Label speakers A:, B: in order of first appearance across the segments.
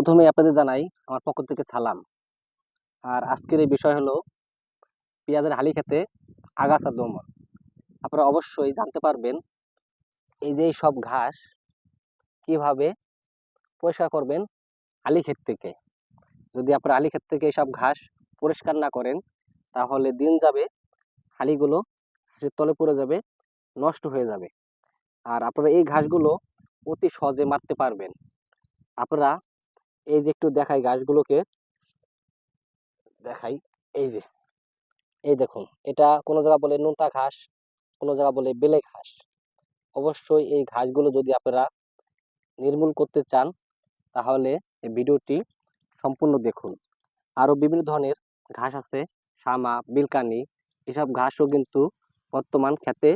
A: প্রথমে আপনাদের জানাই, আমার পক্ষ থেকে সালাম। আর আজকের এই বিষয় হলো, পেঁয়াজের হালি খেতে আগাছা দমন আপনারা অবশ্যই জানতে পারবেন, এই যে সব ঘাস কীভাবে পরিষ্কার করবেন আলি ক্ষেত থেকে। যদি আপনারা আলি ক্ষেত থেকে এইসব ঘাস পরিষ্কার না করেন, তাহলে দিন যাবে হালিগুলো ঘাসের তলে পড়ে যাবে, নষ্ট হয়ে যাবে। আর আপনারা এই ঘাসগুলো অতি সহজে মারতে পারবেন। আপনারা এই যে একটু দেখাই ঘাসগুলোকে দেখাই, এই যে। এই দেখুন, এটা কোনো জায়গা বলে নোটা ঘাস, কোনো জায়গা বলে বেলে ঘাস। অবশ্যই এই ঘাসগুলো যদি আপনারা নির্মূল করতে চান, তাহলে এই ভিডিওটি সম্পূর্ণ দেখুন। আরও বিভিন্ন ধরনের ঘাস আছে শামা বিলকানি, এসব ঘাসও কিন্তু বর্তমান খেতে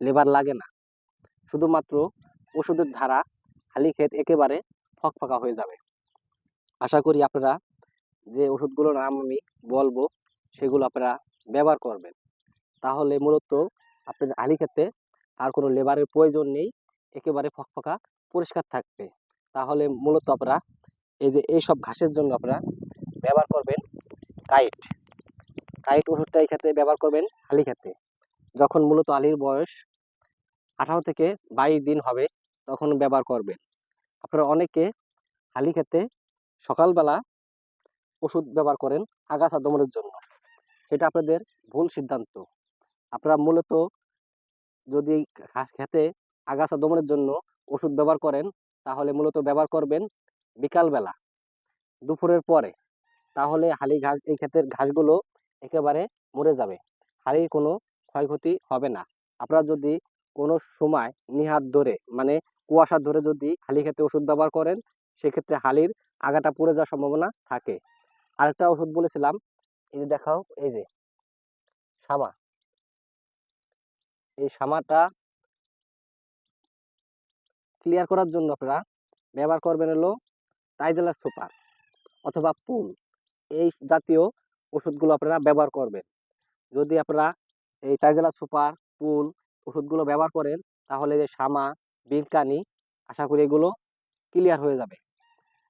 A: লেবার লাগে না। শুধুমাত্র ওষুধের ধারা, খালি ক্ষেত একেবারে ফকফকা হয়ে যাবে। আশা করি আপনারা যে ওষুধগুলোর নাম আমি বলব, সেগুলো আপনারা ব্যবহার করবেন। তাহলে মূলত আপনাদের আলি ক্ষেতে আর কোনো লেবারের প্রয়োজন নেই, একেবারে ফকফকা পরিষ্কার থাকবে। তাহলে মূলত আপনারা এই যে এই সব ঘাসের জন্য আপনারা ব্যবহার করবেন কাইট। কাইট ওষুধটা এই ক্ষেত্রে ব্যবহার করবেন আলি খেতে যখন মূলত আলির বয়স আঠারো থেকে বাইশ দিন হবে, তখন ব্যবহার করবেন। আপনারা অনেকে হালি খেতে সকালবেলা ওষুধ ব্যবহার করেন আগাছা দমনের জন্য। সেটা আপনাদের ভুল সিদ্ধান্ত। আপনারা মূলত যদি খেতে আগাছা দমনের জন্য ওষুধ ব্যবহার করেন, তাহলে মূলত ব্যবহার করবেন বিকালবেলা, দুপুরের পরে। তাহলে হালি ঘাস, এই ক্ষেতের ঘাসগুলো একেবারে মরে যাবে। হালির কোনো ক্ষয়ক্ষতি হবে না। আপনারা যদি কোনো সময় নিহাত ধরে মানে কুয়াশা ধরে যদি হালি খেতে ওষুধ ব্যবহার করেন, সেক্ষেত্রে হালির আগাটা পড়ে যাওয়ার সম্ভাবনা থাকে। আরেকটা ওষুধ বলেছিলাম, এই যে দেখাও, এই যে সামা। এই সামাটা ক্লিয়ার করার জন্য আপনারা ব্যবহার করবেন হলো টাইজেলা সুপার অথবা পুল। এই জাতীয় ওষুধগুলো আপনারা ব্যবহার করবেন। যদি আপনারা এই টাইজেলা সুপার, পুল ওষুধগুলো ব্যবহার করেন, তাহলে যে সামা, বিলকানি, আশা করি এগুলো ক্লিয়ার হয়ে যাবে।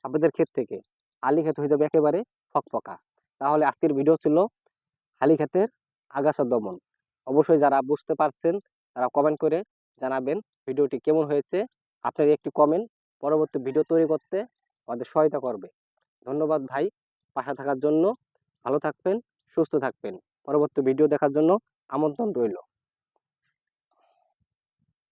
A: আপনাদের ক্ষেত থেকে। আলি ক্ষেত হয়ে যাবে একেবারে ফকফকা। তাহলে আজকের ভিডিও ছিল হালি ক্ষেতের আগাছা দমন। অবশ্যই যারা বুঝতে পারছেন, তারা কমেন্ট করে জানাবেন ভিডিওটি কেমন হয়েছে। আপনার একটি কমেন্ট পরবর্তী ভিডিও তৈরি করতে আমাদের সহায়তা করবে। ধন্যবাদ ভাই, পাশে থাকার জন্য ভালো থাকবেন, সুস্থ থাকবেন। পরবর্তী ভিডিও দেখার জন্য আমন্ত্রণ রইল।